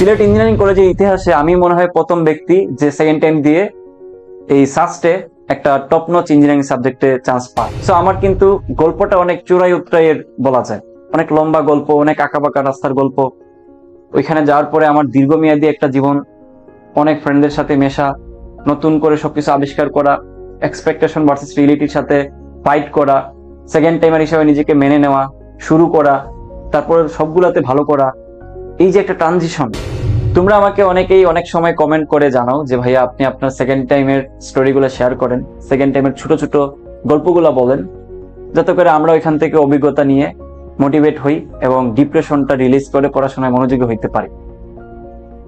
Sylhet engineering কলেজের ইতিহাসে আমি মনে হয় প্রথম ব্যক্তি যে সেকেন্ড টাইম দিয়ে এই সাস্টে একটা টপ নচ ইঞ্জিনিয়ারিং সাবজেক্টে চান্স পায়। সো আমার কিন্তু গল্পটা অনেক চূড়াই উত্তরাইয়ের বলা যায়। অনেক লম্বা গল্প, অনেক আঁকাবাঁকা রাস্তার গল্প। ওইখানে যাওয়ার পরে আমার দীর্ঘমেয়াদী একটা জীবন, অনেক ফ্রেন্ডদের সাথে মেশা, নতুন করে সবকিছু আবিষ্কার করা এক্সপেকটেশন ভার্সেস রিয়েলিটির সাথে ফাইট করা সেকেন্ড টাইমার হিসেবে নিজেকে মেনে নেওয়া, শুরু করা, তারপর সবগুলাতে ভালো করা এই যে একটা ট্রানজিশন তোমরা আমাকে অনেকেই অনেক সময় কমেন্ট করে জানাও যে ভাইয়া আপনি আপনার সেকেন্ড টাইমের স্টোরিগুলো শেয়ার করেন সেকেন্ড টাইমের ছোট ছোট গল্পগুলো বলেন, যাতে করে আমরা ওইখান থেকে অভিজ্ঞতা নিয়ে মোটিভেট হই এবং ডিপ্রেশনটা রিলিজ করে পড়াশোনায় মনোযোগী হইতে পারি।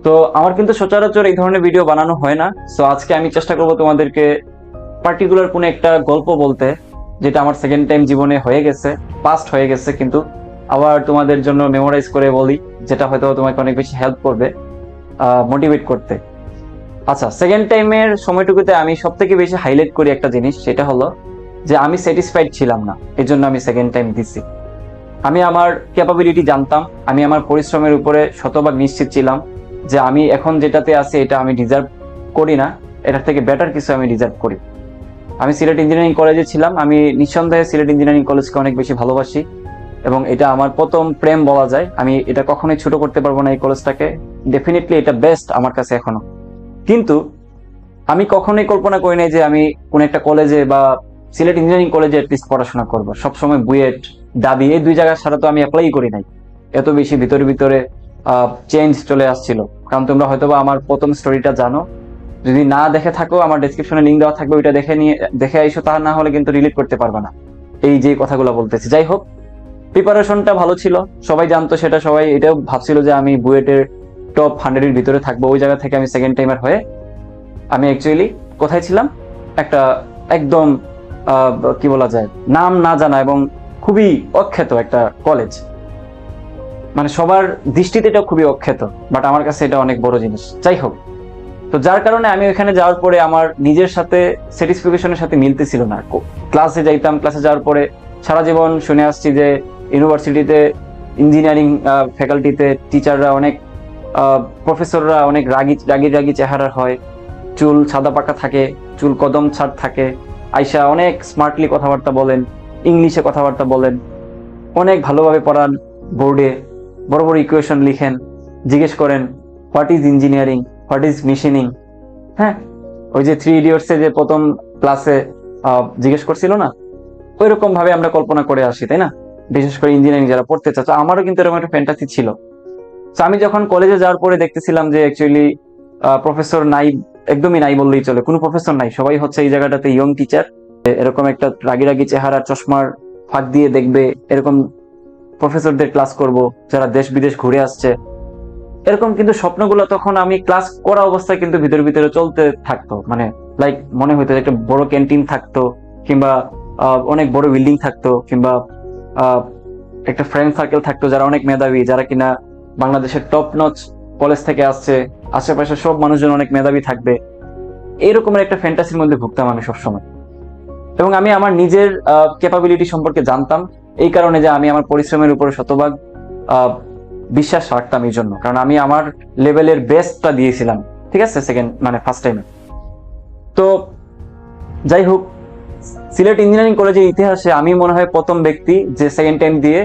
তো আমার কিন্তু সচরাচর এই ধরনের ভিডিও বানানো হয় না সো আজকে আমি চেষ্টা করব তোমাদেরকে পার্টিকুলার কোনো একটা গল্প বলতে, যেটা আমার সেকেন্ড টাইম জীবনে হয়ে গেছে পাস্ট হয়ে গেছে কিন্তু আবার তোমাদের জন্য মেমোরাইজ করে বলি। যেটা হয়তো তোমাকে অনেক বেশি হেল্প করবে মোটিভেট করতে। আচ্ছা সেকেন্ড টাইমের সময়টুকুতে আমি সব থেকে বেশি হাইলাইট করি একটা জিনিস, সেটা হলো যে আমি স্যাটিসফাইড ছিলাম না এই জন্য আমি সেকেন্ড টাইম দিছি। আমি আমার ক্যাপাবিলিটি জানতাম, আমি আমার পরিশ্রমের উপরে শতভাগ নিশ্চিত ছিলাম যে আমি এখন যেটাতে আছি, এটা আমি ডিজার্ভ করি না এটার থেকে বেটার কিছু আমি ডিজার্ভ করি। আমি সিলেট ইঞ্জিনিয়ারিং কলেজে ছিলাম, আমি নিঃসন্দেহে সিলেট ইঞ্জিনিয়ারিং কলেজকে অনেক বেশি ভালোবাসি। এবং এটা আমার প্রথম প্রেম বলা যায়। আমি এটা কখনোই ছোট করতে পারব না এই কলেজটাকে। ডেফিনেটলি এটা বেস্ট আমার কাছে এখনও। কিন্তু আমি কখনোই কল্পনা করি নাই যে আমি কোন একটা কলেজে বা সিলেট ইঞ্জিনিয়ারিং কলেজে অ্যাটলিস্ট পড়াশোনা করব। সবসময় বুয়েট দাবি এই দুই জায়গার সারা তো আমি অ্যাপ্লাই করি নাই। এত বেশি ভিতরে ভিতরে চেঞ্জ চলে আসছিল। কারণ তোমরা হয়তোবা আমার প্রথম স্টোরিটা জানো। যদি না দেখে থাকো, আমার ডেসক্রিপশনে লিঙ্ক দেওয়া থাকবে, ওইটা দেখে নিয়ে, দেখে আইসো, তা না হলে কিন্তু রিলেট করতে পারবে না। এই যে কথাগুলো বলতেছি। যাই হোক প্রিপারেশনটা ভালো ছিল। সবাই জানতো সেটা, সবাই এটাও ভাবছিল যে আমি বুয়েটের টপ হান্ড্রেডের ভিতরে থাকব। ওই জায়গা থেকে আমি সেকেন্ড টাইমার হয়ে আমি অ্যাকচুয়ালি কোথায় ছিলাম? একটা একদম কি বলা যায়, নাম না জানা এবং খুবই অখ্যাত একটা কলেজ মানে সবার দৃষ্টিতে এটা খুবই অখ্যাত বাট আমার কাছে এটা অনেক বড় জিনিস। যাই হোক, তো যার কারণে আমি ওখানে যাওয়ার পরে আমার নিজের সাথে স্যাটিসফিকেশনের সাথে মিলতেছিল না। ক্লাসে যাইতাম, ক্লাসে যাওয়ার পরে সারা জীবন শুনে আসছি যে ইউনিভার্সিটিতে, ইঞ্জিনিয়ারিং ফ্যাকাল্টিতে টিচাররা অনেক প্রফেসররা অনেক রাগি রাগি রাগি চেহারার হয়। চুল সাদা পাকা থাকে, চুল কদম ছাড় থাকে। আইসা অনেক স্মার্টলি কথাবার্তা বলেন, ইংলিশে কথাবার্তা বলেন। অনেক ভালোভাবে পড়ান বোর্ডে, বড় বড় ইকুয়েশন লিখেন, জিজ্ঞেস করেন what is engineering what is machining হ্যাঁ ওই যে থ্রি ইডিয়টসে যে প্রথম ক্লাসে জিজ্ঞেস করছিল না? ওই রকম ভাবে আমরা কল্পনা করে আসি, তাই না? বিশেষ করে ইঞ্জিনিয়ারিং যারা পড়তে চাচ্ছে আমারও কিন্তু এরকম একটা ফ্যান্টাসি ছিল। তো আমি যখন কলেজে যাওয়ার পরে দেখতেছিলাম যে অ্যাকচুয়ালি প্রফেসর নাই, একদমই নাই বললেই চলে। কোনো প্রফেসর নাই, সবাই হচ্ছে এই জায়গাটাতে ইয়ং টিচার এরকম একটা রাগি রাগি চেহারা, চশমার ফাঁক দিয়ে দেখবে, এরকম প্রফেসরদের ক্লাস করব, যারা দেশ বিদেশ ঘুরে আসছে। এরকম কিন্তু স্বপ্নগুলো তখন আমি ক্লাস করা অবস্থায় কিন্তু ভিতরে ভিতরে চলতে থাকতো। মানে লাইক মনে হইতো একটা বড় ক্যান্টিন থাকতো, কিংবা অনেক বড় বিল্ডিং থাকতো, কিংবা একটা ফ্রেন্ড সার্কেল থাকতো যারা অনেক মেধাবী, যারা কিনা বাংলাদেশের টপ নচ কলেজ থেকে আসছে, আশেপাশে সব মানুষজন অনেক মেধাবী থাকবে। এরকমের একটা ফ্যান্টাসির মধ্যে ভুগতাম আমি সবসময়। এবং আমি আমার নিজের ক্যাপাবিলিটি সম্পর্কে জানতাম। এই কারণে যে আমি আমার পরিশ্রমের উপরে শতভাগ বিশ্বাস রাখতাম এই জন্য। কারণ আমি আমার লেভেলের বেস্টটা দিয়েছিলাম। ঠিক আছে? সেকেন্ড মানে ফার্স্ট টাইমে তো, যাই হোক সিলেট ইঞ্জিনিয়ারিং কলেজের ইতিহাসে আমি মনে হয় প্রথম ব্যক্তি যে সেকেন্ড টাইম দিয়ে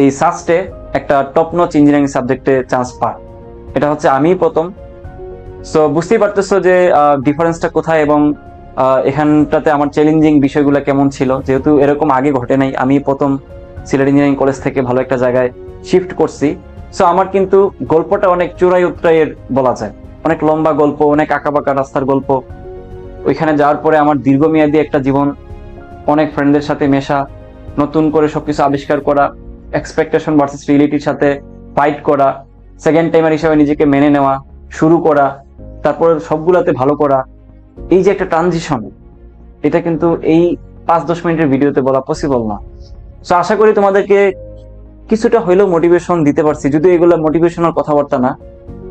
এই সাস্টে একটা টপ নচ ইঞ্জিনিয়ারিং সাবজেক্টে চান্স পায়। এটা হচ্ছে আমি প্রথম। সো বুঝতেই পারতেছো যে ডিফারেন্সটা কোথায় এবং এখানটাতে আমার চ্যালেঞ্জিং বিষয়গুলো কেমন ছিল। যেহেতু এরকম আগে ঘটে নাই, আমি প্রথম সিলেট ইঞ্জিনিয়ারিং কলেজ থেকে ভালো একটা জায়গায় শিফট করছি। সো আমার কিন্তু গল্পটা অনেক চূড়াই উত্তরাইয়ের বলা যায়। অনেক লম্বা গল্প, অনেক আঁকাবাঁকা রাস্তার গল্প ওইখানে যাওয়ার পরে আমার দীর্ঘমেয়াদী একটা জীবন, অনেক ফ্রেন্ডদের সাথে মেশা, নতুন করে সবকিছু আবিষ্কার করা এক্সপেকটেশন ভার্সেস রিয়েলিটির সাথে ফাইট করা সেকেন্ড টাইমার হিসাবে নিজেকে মেনে নেওয়া, শুরু করা, তারপর সবগুলাতে ভালো করা, এই যে একটা ট্রানজিশন এটা কিন্তু এই পাঁচ দশ মিনিটের ভিডিওতে বলা পসিবল না। তো আশা করি তোমাদেরকে কিছুটা হইলেও মোটিভেশন দিতে পারছি। যদি এগুলো মোটিভেশনাল কথাবার্তা না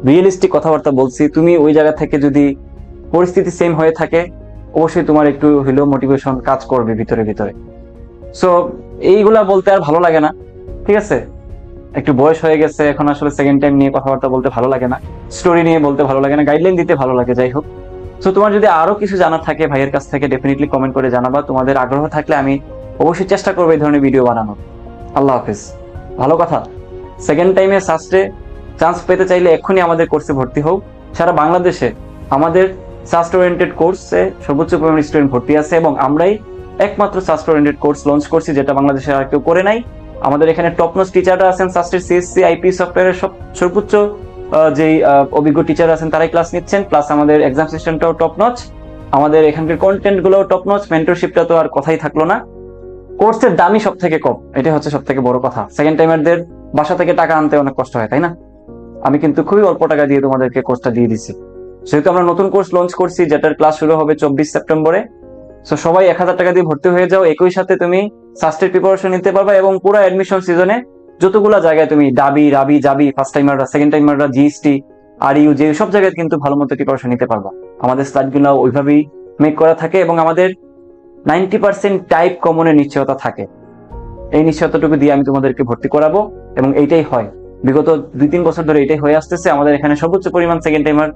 রিয়েলিস্টিক কথাবার্তা বলছি। তুমি ওই জায়গা থেকে যদি পরিস্থিতি সেম হয়ে থাকে, অবশ্যই তোমার একটু হইলেও মোটিভেশন কাজ করবে ভিতরে ভিতরে। সো এইগুলা বলতে আর ভালো লাগে না, ঠিক আছে? একটু বয়স হয়ে গেছে, এখন আসলে সেকেন্ড টাইম নিয়ে কথাবার্তা বলতে ভালো লাগে না স্টোরি নিয়ে বলতে ভালো লাগে না গাইডলাইন দিতে ভালো লাগে, যাই হোক। তো তোমার যদি আরও কিছু জানা থাকে, ভাইয়ের কাছ থেকে ডেফিনেটলি কমেন্ট করে জানাবা। তোমাদের আগ্রহ থাকলে আমি অবশ্যই চেষ্টা করব এই ধরনের ভিডিও বানানোর। আল্লাহ হাফিজ। ভালো কথা। সেকেন্ড টাইমে সাস্টে চান্স পেতে চাইলে এক্ষুনি আমাদের কোর্সে ভর্তি হোক সারা বাংলাদেশে আমাদের সাস্ট ওরিয়েন্টেড কোর্সে সর্বোচ্চ পরিমাণ স্টুডেন্ট ভর্তি আছে এবং আমরাই একমাত্র সাস্ট ওরিয়েন্টেড কোর্স লঞ্চ করছি, যেটা বাংলাদেশে আর কেউ করে নাই। আমাদের এখানে টপ নোস টিচাররা আছেন সাস্টের সিএসসি আইপি সফটওয়্যারের সব সর্বোচ্চ যেই অভিজ্ঞ টিচার আছেন, তারাই ক্লাস নিচ্ছেন। প্লাস আমাদের এক্সাম সিস্টেমটাও টপ নচ আমাদের এখানকার কন্টেন্ট গুলোও টপ নচ মেন্টরশিপটা তো আর কথাই থাকল না। কোর্সের দামই সব থেকে কম এটা হচ্ছে সব থেকে বড় কথা। সেকেন্ড টাইমারদের বাসা থেকে টাকা আনতে অনেক কষ্ট হয়, তাই না? আমি কিন্তু খুবই অল্প টাকা দিয়ে তোমাদেরকে কোর্সটা দিয়ে দিছি সেহেতু আমরা নতুন কোর্স লঞ্চ করছি, যেটার ক্লাস শুরু হবে চব্বিশ সেপ্টেম্বরে। সো সবাই এক হাজার টাকা দিয়ে ভর্তি হয়ে যাও, একই সাথে তুমি সাস্টের প্রিপারেশন নিতে পারবা এবং পুরো অ্যাডমিশন সিজনে যতগুলো জায়গায় তুমি ডাবি, রাবি যাবি ফার্স্ট টাইমাররা সেকেন্ড টাইমাররা জিএসটি আর ইউ যে সব জায়গায় কিন্তু ভালো মতো প্রিপারেশন নিতে পারবা। আমাদের স্লাইডগুলো ওইভাবেই মেক করা থাকে এবং আমাদের নাইনটি পার্সেন্ট টাইপ কমনের নিশ্চয়তা থাকে। এই নিশ্চয়তাটুকু দিয়ে আমি তোমাদেরকে ভর্তি করাবো এবং এইটাই হয়। বিগত দুই তিন বছর ধরে এটাই হয়ে আসতেছে। আমাদের এখানে সর্বোচ্চ পরিমাণ সেকেন্ড টাইমার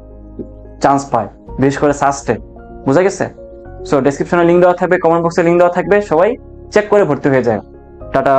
চান্স পায়, বিশেষ করে সাস্টে বুঝা গেছে? সো ডেসক্রিপশনে লিঙ্ক দেওয়া থাকবে কমেন্ট বক্সে লিঙ্ক দেওয়া থাকবে, সবাই চেক করে ভর্তি হয়ে যায়। টাটা।